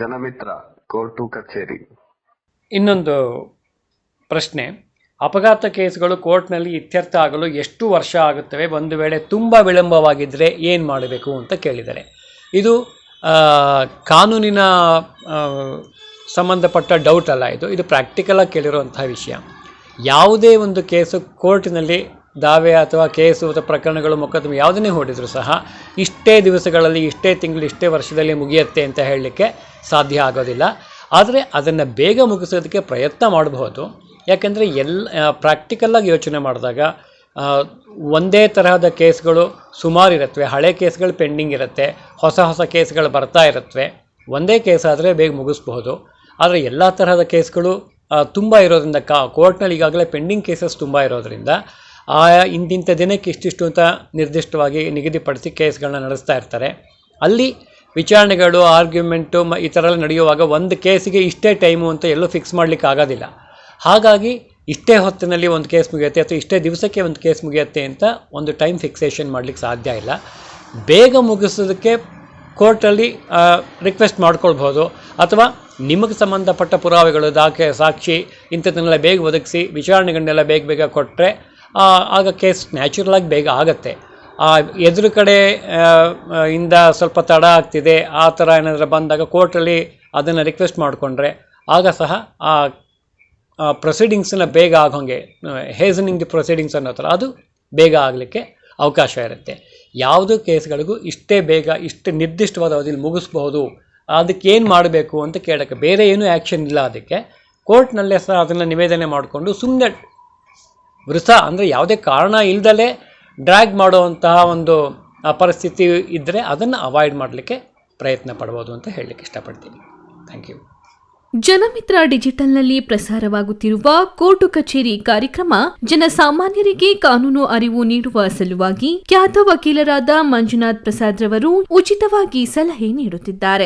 ಜನಮಿತ್ರ court ಕಚೇರಿ. ಇನ್ನೊಂದು ಪ್ರಶ್ನೆ. ಅಪಘಾತ ಕೇಸ್ಗಳು ಕೋರ್ಟ್ನಲ್ಲಿ ಇತ್ಯರ್ಥ ಆಗಲು ಎಷ್ಟು ವರ್ಷ ಆಗುತ್ತವೆ? ಒಂದು ವೇಳೆ ತುಂಬ ವಿಳಂಬವಾಗಿದ್ದರೆ ಏನು ಮಾಡಬೇಕು ಅಂತ ಕೇಳಿದ್ದಾರೆ ಇದು ಕಾನೂನಿನ ಸಂಬಂಧಪಟ್ಟ ಡೌಟ್ ಅಲ್ಲ ಇದು. ಇದು ಪ್ರಾಕ್ಟಿಕಲಾಗಿ ಕೇಳಿರುವಂಥ ವಿಷಯ. ಯಾವುದೇ ಒಂದು ಕೇಸು ಕೋರ್ಟಿನಲ್ಲಿ ದಾವೆ ಅಥವಾ ಕೇಸು ಅಥವಾ ಪ್ರಕರಣಗಳು ಮೊಕದ್ದಮೆ ಯಾವುದನ್ನೇ ಹೊಡೆದರೂ ಸಹ ಇಷ್ಟೇ ದಿವಸಗಳಲ್ಲಿ, ಇಷ್ಟೇ ತಿಂಗಳು, ಇಷ್ಟೇ ವರ್ಷದಲ್ಲಿ ಮುಗಿಯುತ್ತೆ ಅಂತ ಹೇಳಲಿಕ್ಕೆ ಸಾಧ್ಯ ಆಗೋದಿಲ್ಲ. ಆದರೆ ಅದನ್ನು ಬೇಗ ಮುಗಿಸೋದಕ್ಕೆ ಪ್ರಯತ್ನ ಮಾಡಬಹುದು. ಯಾಕೆಂದರೆ ಎಲ್ಲ ಪ್ರಾಕ್ಟಿಕಲ್ಲಾಗಿ ಯೋಚನೆ ಮಾಡಿದಾಗ ಒಂದೇ ತರಹದ ಕೇಸ್ಗಳು ಸುಮಾರು ಇರುತ್ತವೆ ಹಳೆ ಕೇಸ್ಗಳು ಪೆಂಡಿಂಗ್ ಇರುತ್ತೆ. ಹೊಸ ಹೊಸ ಕೇಸ್ಗಳು ಬರ್ತಾ ಇರುತ್ತವೆ ಒಂದೇ ಕೇಸ್ ಆದರೆ ಬೇಗ ಮುಗಿಸ್ಬಹುದು. ಆದರೆ ಎಲ್ಲ ತರಹದ ಕೇಸ್ಗಳು ತುಂಬ ಇರೋದ್ರಿಂದ, ಕಾ, ಕೋರ್ಟ್ನಲ್ಲಿ ಈಗಾಗಲೇ ಪೆಂಡಿಂಗ್ ಕೇಸಸ್ ತುಂಬ ಇರೋದ್ರಿಂದ ಆ ಇಂತಿಂಥ ದಿನಕ್ಕೆ ಇಷ್ಟಿಷ್ಟು ಅಂತ ನಿರ್ದಿಷ್ಟವಾಗಿ ನಿಗದಿಪಡಿಸಿ ಕೇಸ್ಗಳನ್ನ ನಡೆಸ್ತಾ ಇರ್ತಾರೆ. ಅಲ್ಲಿ ವಿಚಾರಣೆಗಳು, ಆರ್ಗ್ಯುಮೆಂಟು ಮ ಈ ಥರ ಎಲ್ಲ ನಡೆಯುವಾಗ ಒಂದು ಕೇಸಿಗೆ ಇಷ್ಟೇ ಟೈಮು ಅಂತ ಎಲ್ಲೂ ಫಿಕ್ಸ್ ಮಾಡಲಿಕ್ಕೆ ಆಗೋದಿಲ್ಲ. ಹಾಗಾಗಿ ಇಷ್ಟೇ ಹೊತ್ತಿನಲ್ಲಿ ಒಂದು ಕೇಸ್ ಮುಗಿಯುತ್ತೆ ಅಥವಾ ಇಷ್ಟೇ ದಿವಸಕ್ಕೆ ಒಂದು ಕೇಸ್ ಮುಗಿಯುತ್ತೆ ಅಂತ ಒಂದು ಟೈಮ್ ಫಿಕ್ಸೇಷನ್ ಮಾಡಲಿಕ್ಕೆ ಸಾಧ್ಯ ಇಲ್ಲ. ಬೇಗ ಮುಗಿಸೋದಕ್ಕೆ ಕೋರ್ಟಲ್ಲಿ ರಿಕ್ವೆಸ್ಟ್ ಮಾಡ್ಕೊಳ್ಬೋದು. ಅಥವಾ ನಿಮಗೆ ಸಂಬಂಧಪಟ್ಟ ಪುರಾವೆಗಳು, ದಾಖಲೆ, ಸಾಕ್ಷಿ ಇಂಥದ್ದನ್ನೆಲ್ಲ ಬೇಗ ಒದಗಿಸಿ ವಿಚಾರಣೆಗಳನ್ನೆಲ್ಲ ಬೇಗ ಬೇಗ ಕೊಟ್ಟರೆ ಆಗ ಕೇಸ್ ನ್ಯಾಚುರಲಾಗಿ ಬೇಗ ಆಗುತ್ತೆ. ಆ, ಎದುರು ಕಡೆ ಇಂದ ಸ್ವಲ್ಪ ತಡ ಆಗ್ತಿದೆ, ಆ ಥರ ಏನಾದರೂ ಬಂದಾಗ ಕೋರ್ಟಲ್ಲಿ ಅದನ್ನು ರಿಕ್ವೆಸ್ಟ್ ಮಾಡಿಕೊಂಡ್ರೆ, ಆಗ ಸಹ ಆ ಪ್ರೊಸೀಡಿಂಗ್ಸನ್ನ ಬೇಗ ಆಗೋಂಗೆ ಹೇಸನಿಂಗ್ ದಿ ಪ್ರೊಸೀಡಿಂಗ್ಸ್ ಅನ್ನೋ ಥರ ಅದು ಬೇಗ ಆಗಲಿಕ್ಕೆ ಅವಕಾಶ ಇರುತ್ತೆ. ಯಾವುದೂ ಕೇಸ್ಗಳಿಗೂ ಇಷ್ಟೇ ಬೇಗ, ಇಷ್ಟು ನಿರ್ದಿಷ್ಟವಾದ ಅವಧಿಯಲ್ಲಿ ಮುಗಿಸ್ಬೋದು ಅದಕ್ಕೆ ಏನು ಮಾಡಬೇಕು ಅಂತ ಕೇಳೋಕ್ಕೆ ಬೇರೆ ಏನೂ ಆ್ಯಕ್ಷನ್ ಇಲ್ಲ ಅದಕ್ಕೆ. ಕೋರ್ಟ್ನಲ್ಲೇ ಸಹ ಅದನ್ನು ನಿವೇದನೆ ಮಾಡಿಕೊಂಡು ಸುಮ್ಮನೆ ವೃಥ ಅಂದರೆ ಯಾವುದೇ ಕಾರಣ ಇಲ್ಲದಲೇ ಡ್ರ್ಯಾಗ್ ಮಾಡುವಂತಹ ಒಂದು ಪರಿಸ್ಥಿತಿ ಇದ್ದರೆ ಅದನ್ನು ಅವಾಯ್ಡ್ ಮಾಡಲಿಕ್ಕೆ ಪ್ರಯತ್ನ ಪಡ್ಬೋದು ಅಂತ ಹೇಳಲಿಕ್ಕೆ ಇಷ್ಟಪಡ್ತೀನಿ. ಥ್ಯಾಂಕ್ ಯು ಜನಮಿತ್ರ ಡಿಜಿಟಲ್ನಲ್ಲಿ ಪ್ರಸಾರವಾಗುತ್ತಿರುವ ಕೋರ್ಟು ಕಚೇರಿ ಕಾರ್ಯಕ್ರಮ ಜನಸಾಮಾನ್ಯರಿಗೆ ಕಾನೂನು ಅರಿವು ನೀಡುವ ಸಲುವಾಗಿ ಖ್ಯಾತ ವಕೀಲರಾದ ಮಂಜುನಾಥ್ ಪ್ರಸಾದ್ ರವರು ಉಚಿತವಾಗಿ ಸಲಹೆ ನೀಡುತ್ತಿದ್ದಾರೆ.